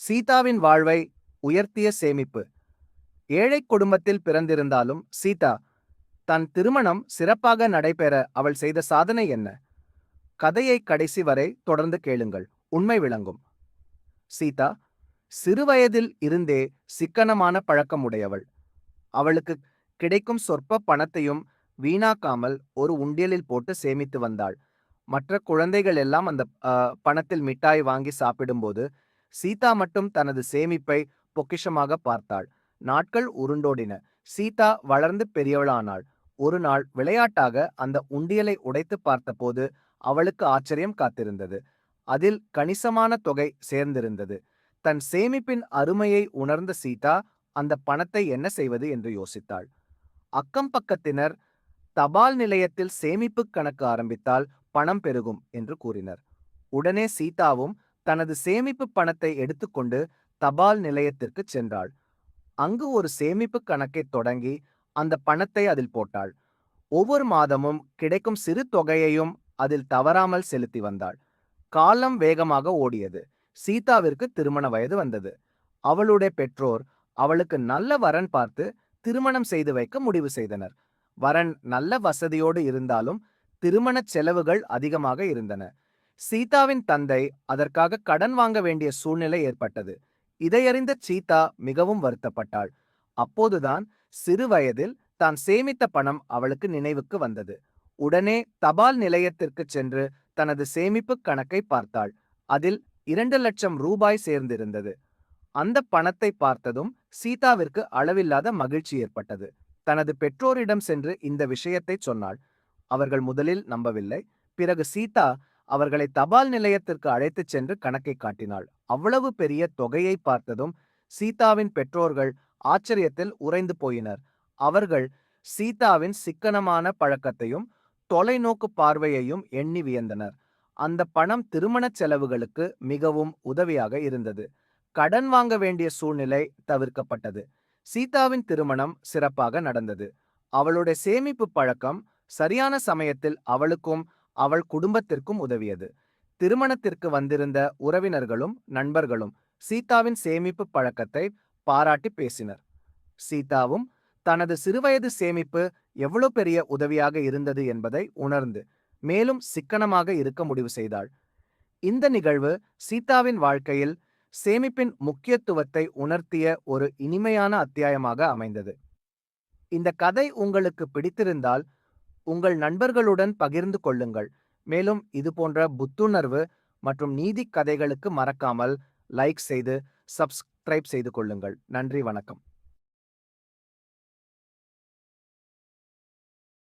சீதாவின் வாழ்வை உயர்த்திய சேமிப்பு. ஏழை குடும்பத்தில் பிறந்திருந்தாலும் சீதா தன் திருமணம் சிறப்பாக நடைபெற அவள் செய்த சாதனை என்ன? கதையை கடைசி வரை தொடர்ந்து கேளுங்கள். உண்மை விளங்கும். சீதா சிறுவயதில் இருந்தே சிக்கனமான பழக்கம் உடையவள். அவளுக்கு கிடைக்கும் சொற்ப பணத்தையும் வீணாக்காமல் ஒரு உண்டியலில் போட்டு சேமித்து வந்தாள். மற்ற குழந்தைகள் எல்லாம் அந்த பணத்தில் மிட்டாய் வாங்கி சாப்பிடும்போது சீதா மட்டும் தனது சேமிப்பை பொக்கிஷமாக பார்த்தாள். நாட்கள் உருண்டோடின. சீதா வளர்ந்து பெரியவளானாள். ஒரு நாள் விளையாட்டாக அந்த உண்டியலை உடைத்து பார்த்தபோது அவளுக்கு ஆச்சரியம் காத்திருந்தது. அதில் கணிசமான தொகை சேர்ந்திருந்தது. தன் சேமிப்பின் அருமையை உணர்ந்த சீதா அந்த பணத்தை என்ன செய்வது என்று யோசித்தாள். அக்கம் பக்கத்தினர் தபால் நிலையத்தில் சேமிப்பு கணக்கு ஆரம்பித்தால் பணம் பெருகும் என்று கூறினர். உடனே சீதாவும் தனது சேமிப்பு பணத்தை எடுத்துக்கொண்டு தபால் நிலையத்திற்கு சென்றாள். அங்கு ஒரு சேமிப்பு கணக்கை தொடங்கி அந்த பணத்தை அதில் போட்டாள். ஒவ்வொரு மாதமும் கிடைக்கும் சிறு தொகையையும் அதில் தவறாமல் செலுத்தி வந்தாள். காலம் வேகமாக ஓடியது. சீதாவிற்கு திருமண வயது வந்தது. அவளுடைய பெற்றோர் அவளுக்கு நல்ல வரன் பார்த்து திருமணம் செய்து வைக்க முடிவு செய்தனர். வரன் நல்ல வசதியோடு இருந்தாலும் திருமண செலவுகள் அதிகமாக இருந்தன. சீதாவின் தந்தை அதற்காக கடன் வாங்க வேண்டிய சூழ்நிலை ஏற்பட்டது. இதையறிந்த சீதா மிகவும் வருத்தப்பட்டாள். அப்போதுதான் சிறு வயதில் தான் சேமித்த பணம் அவளுக்கு நினைவுக்கு வந்தது. உடனே தபால் நிலையத்திற்கு சென்று தனது சேமிப்பு கணக்கை பார்த்தாள். அதில் இரண்டு லட்சம் ரூபாய் சேர்ந்திருந்தது. அந்த பணத்தை பார்த்ததும் சீதாவிற்கு அளவில்லாத மகிழ்ச்சி ஏற்பட்டது. தனது பெற்றோரிடம் சென்று இந்த விஷயத்தை சொன்னாள். அவர்கள் முதலில் நம்பவில்லை. பிறகு சீதா அவர்களை தபால் நிலையத்திற்கு அழைத்துச் சென்று கணக்கை காட்டினாள். அவ்வளவு பெரிய தொகையை பார்த்ததும் சீதாவின் பெற்றோர்கள் ஆச்சரியத்தில் உறைந்து போயினர். அவர்கள் சீதாவின் சிக்கனமான பழக்கத்தையும் தொலைநோக்கு பார்வையையும் எண்ணி வியந்தனர். அந்த பணம் திருமணச் செலவுகளுக்கு மிகவும் உதவியாக இருந்தது. கடன் வாங்க வேண்டிய சூழ்நிலை தவிர்க்கப்பட்டது. சீதாவின் திருமணம் சிறப்பாக நடந்தது. அவளுடைய சேமிப்பு பழக்கம் சரியான சமயத்தில் அவளுக்கும் அவள் குடும்பத்திற்கும் உதவியது. திருமணத்திற்கு வந்திருந்த உறவினர்களும் நண்பர்களும் சீதாவின் சேமிப்பு பழக்கத்தை பாராட்டி பேசினர். சீதாவும் தனது சிறுவயது சேமிப்பு எவ்வளவு பெரிய உதவியாக இருந்தது என்பதை உணர்ந்து மேலும் சிக்கனமாக இருக்க முடிவு செய்தாள். இந்த நிகழ்வு சீதாவின் வாழ்க்கையில் சேமிப்பின் முக்கியத்துவத்தை உணர்த்திய ஒரு இனிமையான அத்தியாயமாக அமைந்தது. இந்த கதை உங்களுக்கு பிடித்திருந்தால் உங்கள் நண்பர்களுடன் பகிர்ந்து கொள்ளுங்கள். மேலும் இது போன்ற புத்துணர்வு மற்றும் நீதி கதைகளுக்கு மறக்காமல் லைக் செய்து சப்ஸ்கிரைப் செய்து கொள்ளுங்கள். நன்றி வணக்கம்.